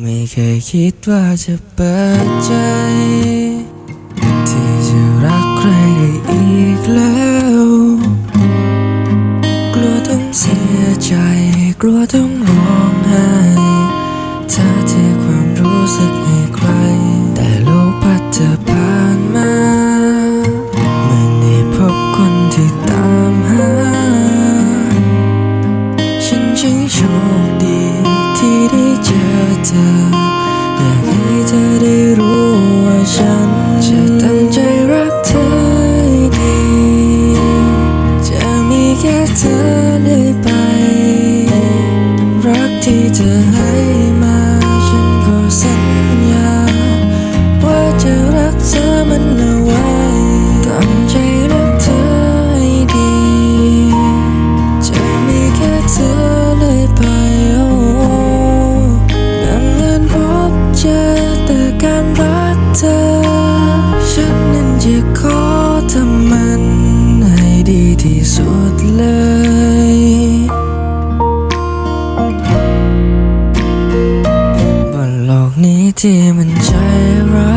ไม่เคยคิดว่าจะเปิดใจ ที่จะรักใครได้อีกแล้ว กลัวต้องเสียใจ กลัวต้องร้องไห้ถ้าเทความรู้สึกให้ใคร แต่โลกพัดเธอผ่านมาเมื่อได้พบคนที่ตามหา ฉันช่างโชคดีที่ได้เจอ เธอ อยากให้เธอได้รู้ว่าฉันจะตั้งใจรักเธอให้ดี จะมีแค่เธอเลยไป อ ฉันนั้นจะขอทำมันให้ดีที่สุดเลยบนโลกนี้ที่มันใจร้าย